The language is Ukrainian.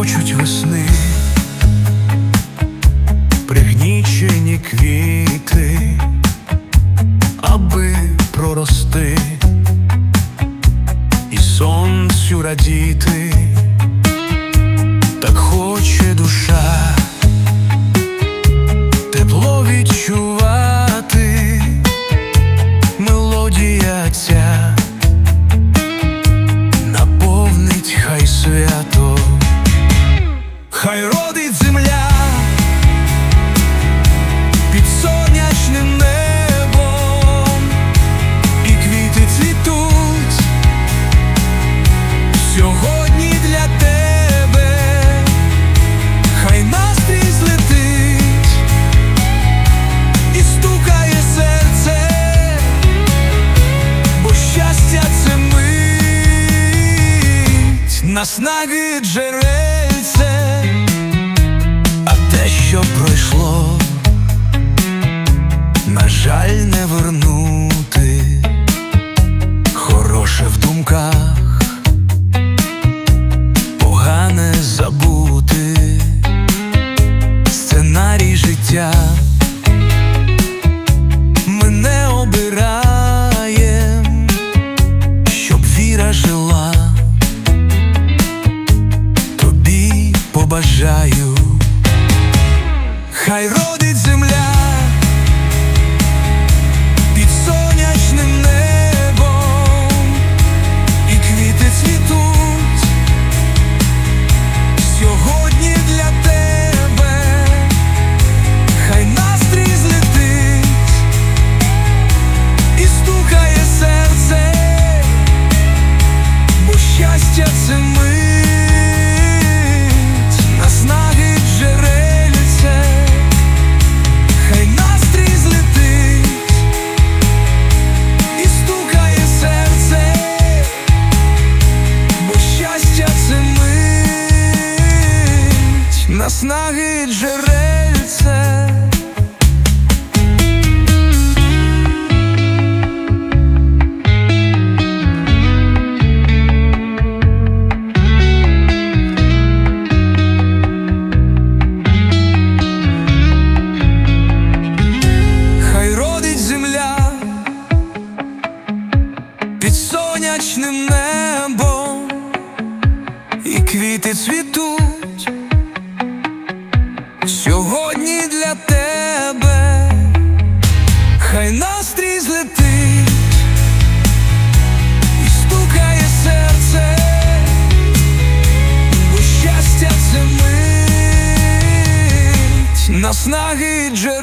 хочуть весни, пригнічені квіти, аби прорости. І сонцю радіти, так хоче душа. снаги джерел. бажаю, хай родиться. джерельце. Хай родить земля під сонячним небом і квіти цвіту. It's snahy, że